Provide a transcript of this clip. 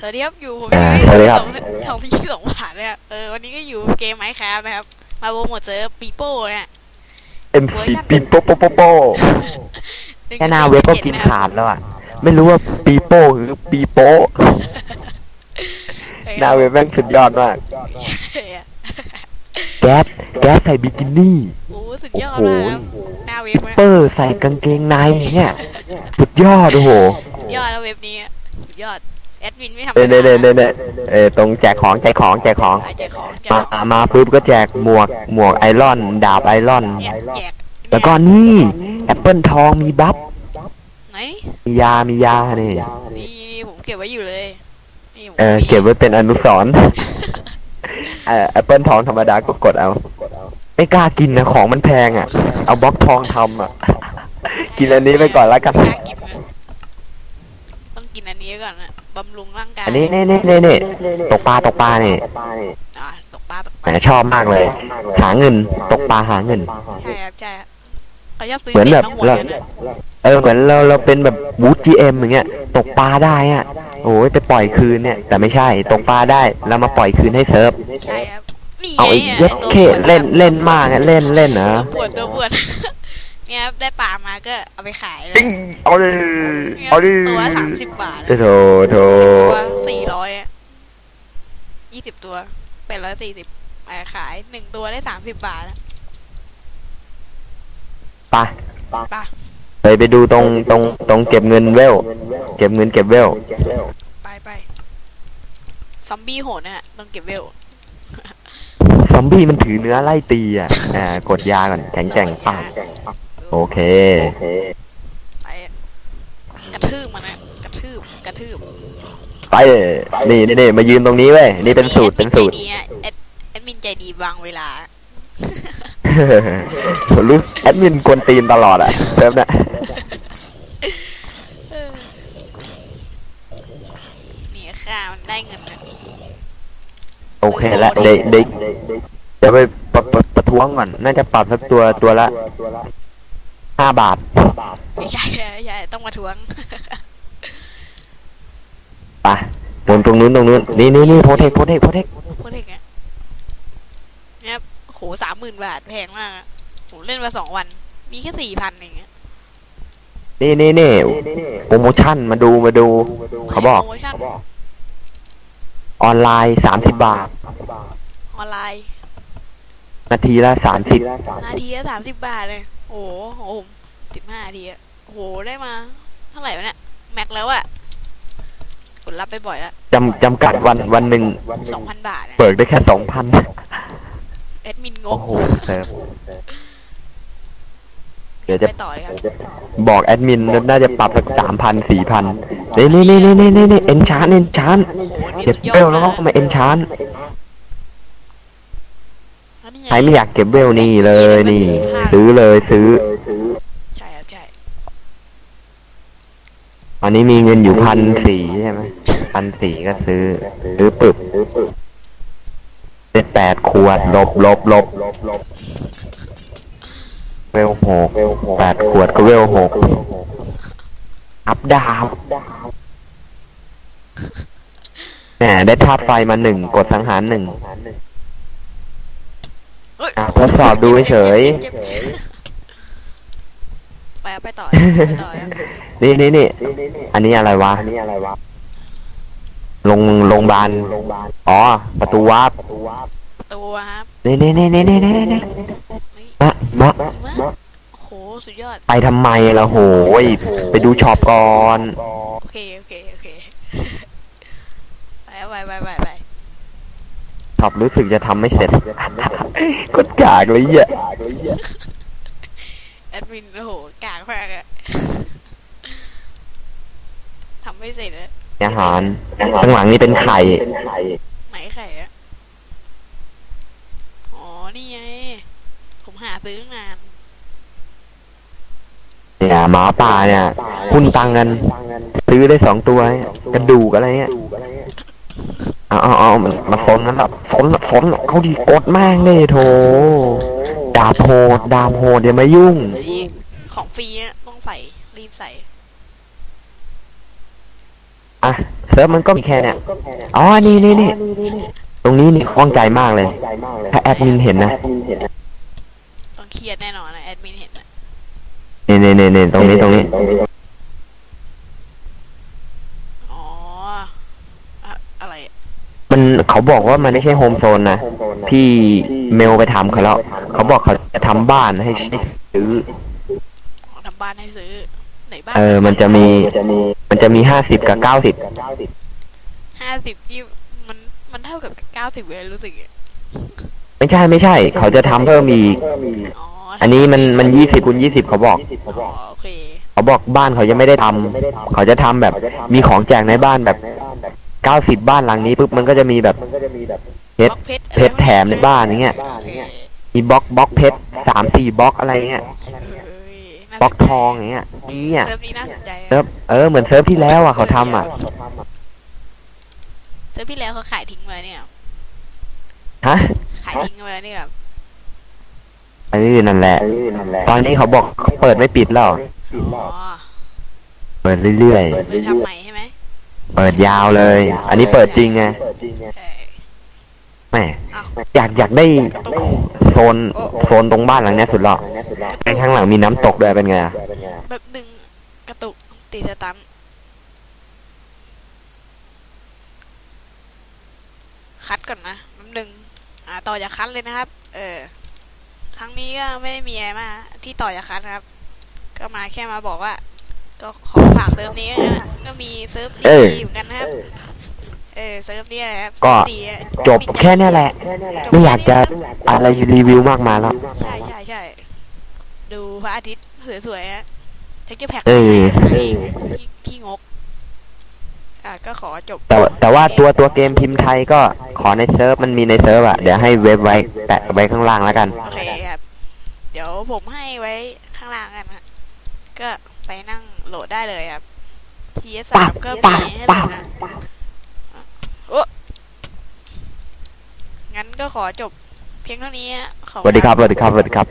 สวัสดีครับอยู่ผมอ่าที่สวัสดีครับของพี่สองผ่านนะครับเออวันนี้ก็อยู่เกมไมค์ครับนะครับ มาโปรโมทเซิร์ฟปีโป้เนี่ย MC ปีโป้โป้โป้โป้แค่หน้าเว็บก็กินขาดแล้วอะไม่รู้ว่าปีโป้หรือปีโป้หน้าเว็บแม่งสุดยอดมากแก๊สแก๊สใส่บิกินี่โอ้สุดยอดโอ้มากโหครับหน้าเว็บนะเปอร์ใส่กางเกงในเนี่ยสุดยอดโอ้โหสุดยอดแล้วเว็บนี้สุดยอด แอดมินไม่ทำเน่เน่เน่เน่เน่เออตรงแจกของแจกของแจกของแจกของแจกมาของมาปุ๊บก็แจกหมวกหมวกไอรอน ดาบไอรอนเนี่ยแจกแล้วก็นี่แอปเปิลทองมีบัฟไหนมียามียานี่นี่นี่ผมเก็บไว้อยู่เลยนี่ผมเออมีเก็บไว้เป็นอนุสรณ์เออแอปเปิลทองธรรมดาก็กดเอาไม่กล้ากินนะของมันแพงอะ เอาบล็อกทองทำอะ กินอันนี้ไปก่อนแล้วกัน กล้ากินนะต้อง กินอันนี้ก่อนนะบำรุงร่างกายอันนี้เน่เน่เน่เน่ตกปลาตกปลานี่อ่าตกปลาตกปแหลามชอบมากเลย หาเงินตกปลาหาเงิน ใช่ครับใช่ครับเขาชอบซื้อเหมือนเป็ดแบบทั้งหมดเรา เลยนะเออเหมือนเราเราเป็นแบบบูธจีเอ็มอย่างเงี้ยตกปลาได้อะโอ้ยไปปล่อยคืนเนี่ย แต่ไม่ใช่ตกปลาได้แล้วมาปล่อยคืนให้เซิร์ฟ ใช่ครับนี่เอาไอ้ไงเย็ดตัวเคปวดเล่นเล่นมากอะเล่นเล่นนะตัวปวดตัวปวด เนี่ยครับได้ปลามาก็เอาไปขายเลยติ้งเอาดิเนี่ยเอาดิตัวสามสิบบาทโถโถตัวสี่ร้อยยี่สิบตัวแปดร้อยสี่สิบขายหนึ่งตัวได้สามสิบบาทนะไปไปเลยไปดูตรงตรงตรงเก็บเงินเวลเก็บเงินเก็บเวลไปไปซอมบี้โหดนะฮะต้องเก็บเวลซอมบี้มันถือเนื้อไล่ตีอะอ่ากดยาก่อนแข็งแกร่งปัง โอเค ไปกระทืบมันนะกระทืบกระทืบไปนี่นี่นี่มายืนตรงนี้เว้ยนี่เป็นสูตรเป็นสูตรแอดมินใจดีฮะแอดแอดมินใจดีวางเวลาผมรู้แอดมินกวนตีนตลอดอะเซิร์ฟน่ะเออนี่ค่ามันได้เงินนะโอเคแล้วเด็กเด็กเดี๋ยวไปประประประท้วงก่อน น่าจะปรับสักตัวตัวละ ห้าบาทไม่ใช่ไม่ใช่ต้องมาทวงไปหมุนตรงนู้นตรงนู้นนี่นี่นี่โพเทคโพเทคโพเทคโคตรเด็กอะเนี่ยครับโหสามหมื่นบาทแพงมากอะโหเล่นมาสองวัน มีแค่สี่พันเองอะนี่นี่นี่โปรโมชั่นมาดูมาดู เขาบอกโปรโมชั่นออนไลน์สามสิบบาท ออนไลน์ นาทีละสามสิบนาทีละสามสิบบาทเลย โอ้โหโอ้โหสิบห้านาทีอะโอ้โห ได้มา เท่าไหร่วะเนี่ย แม็กแล้วอะกดรับไปบ่อยแล้วจำจำกัดวันวันหนึ่งสองพันบาทอะเปิดได้แค่สองพันแอดมินงโอ้กโหเซิร์ฟเดี๋ยวจะไปต่อเลยครับบอกแอดมินน่าจะปรับสักสามพันสี่พันนี่นี่นี่นี่นี่นี่นี่เอ็นชานเอ็นชานโอ้โหนี่เก็บสุดยอเวดลแล้วมากก็มาเอ็นชานแล้วนี่ไง ใครไม่อยากเก็บเวลนี่เลยนี่ ซื้อเลยซื้อ ใช่ครับใช่ตอนนี้มีเงินอยู่พันสี่ใช่ไหมพันสี่ก็ซื้อ ซื้อปึบเจ็ดแปดขวดลบลบลบเวลหกแปดขวดก็เวลหกอัพดาวแหมได้ธาตุไฟมาหนึ่งกดสังหารหนึ่งเฮ้ย อะทดสอบดูเฉยเจ็บเจ็บเจ็บไปครับไปต่อไปต่อครับนี่นี่นี่อันนี้อะไรวะลงโรงพยาบาลอ๋อ ประตูวาร์ปตัวครับนี่นี่นี่นี่นี่นี่นี่เฮ้ยมามาดีมากโอ้โหสุดยอด ไปทำไมล่ะโหยไปดูช็อปก่อน โอเค โอเค โอเค ไปไปไปไปไป ช็อปรู้สึกจะทำไม่เสร็จก็กากเลยอะแอดมินโอ้โหกากมากอะทำไม่เสร็จเลยอาหารข้างหลังนี่เป็นไข่ไหนไข่อะอ๋อนี่ไงผมหาซื้อตั้งนานเนี่ยหมาป่าเนี่ยหุ้นตังกันซื้อได้สองตัวเนี่ยกระดูกอะไรเงี้ย เอาเอาเอามันมาซนนั่นแหละซนละซนเขาดีกดแม่งเลยโถดาบโหดดาบโหดอย่ามายุ่ง ของฟรีอะต้องใส่ รีบใส่ อะเซิร์ฟมันก็มีแค่เนี่ยอ๋อ นี่นี่นี่ตรงนี้นี่คล่องใจมากเลย ถ้าแอดมินเห็นนะ ต้องเครียดแน่นอนนะแอดมินเห็นนะนี่นี่นี่ตรงนี้ตรงนี้ อ๋ออะอะไรอะ มันเขาบอกว่ามันไม่ใช่โฮมโซนนะพี่เมลไปถามเขาแล้ว เขาบอกเขาจะทำบ้านให้ซื้ออ๋อทำบ้านให้ซื้อไหนบ้านเออ มันจะมีมันจะมีห้าสิบกับเก้าสิบห้าสิบที่มันมันเท่ากับเก้าสิบเลยรู้สึกอะไม่ใช่ไม่ใช่ เขาจะทำเพิ่มอีกอ๋ออันนี้มันมันยี่สิบคูณยี่สิบเขาบอกอ๋อโอเคเขาบอกบ้านเขายังไม่ได้ทำเขาจะทำแบบมีของแจกในบ้านแบบเก้าสิบบ้านหลังนี้ปุ๊บมันก็จะมีแบบเพชรบล็อกเพชรเพชรแถมในบ้านอย่างเงี้ยโอเคมีบล็อกบล็อกเพชรสามสี่บล็อกอะไรเงี้ยเอ้ยน่าสนใจบล็อกทองอย่างเงี้ยนี่อะเซิร์ฟนี้น่าสนใจอะเซิร์ฟเออเหมือนเซิร์ฟที่แล้วอะเขาทำอะเซิร์ฟที่แล้วเขาขายทิ้งไว้เนี่ยฮะขายทิ้งไว้เนี่ยแบบอันนี้นั่นแหละ ตอนนี้เขาบอกเขาเปิดไม่ปิดแล้วอ๋อเปิดเรื่อยไปทำใหม่ใช่ไหมๆ เปิดยาวเลย อันนี้เปิดจริงไงแมเอ้าอยากอยากได้โซนโซนตรงบ้านหลังเนี้ยสุดหรอกไอ้ข้างหลังมีน้ำตกด้วยเป็นไงแบบหนึ่งกระตุกตีสตันคัดก่อนนะแบบหนึ่งอ่าต่อจากคัดเลยนะครับ เออครั้งนี้ก็ไม่มีอะไรมากที่ต่อจากคัดครับ ก็มาแค่มาบอกว่า ก็ขอฝากเซิร์ฟนี้นะก็มีเซิร์ฟดีๆเหมือนกันนะครับ เออเซิร์ฟนี้นะครับก็เซิร์ฟดีอะจบแค่เนี้ยแหละจบไม่อยากแค่จะนี้อะไรรีวิวมากมายแล้ว ใช่ใช่ใช่ดูพระอาทิตย์สวยๆฮะเทคเจอร์แพ็กเออที่ที่งก อะก็ขอจบแต่ว่าแต่ว่าตัวตัวเกมพิมพ์ไทยก็ขอในเซิร์ฟมันมีในเซิร์ฟอะเดี๋ยวให้เว็บไว้แปะไว้ข้างล่างแล้วกัน โอเคครับ เดี๋ยวผมให้ไว้ข้างล่างกันนะ ก็ไปนั่งโหลดได้เลยครับ TS ปั๊สาบมก็ปั๊มีบให้โหลปั๊บดนะโอ้งั้นก็ขอจบเพียงเท่านี้ฮะขอบสณวัสดีครับสวัสดีครับสวัสดีครับ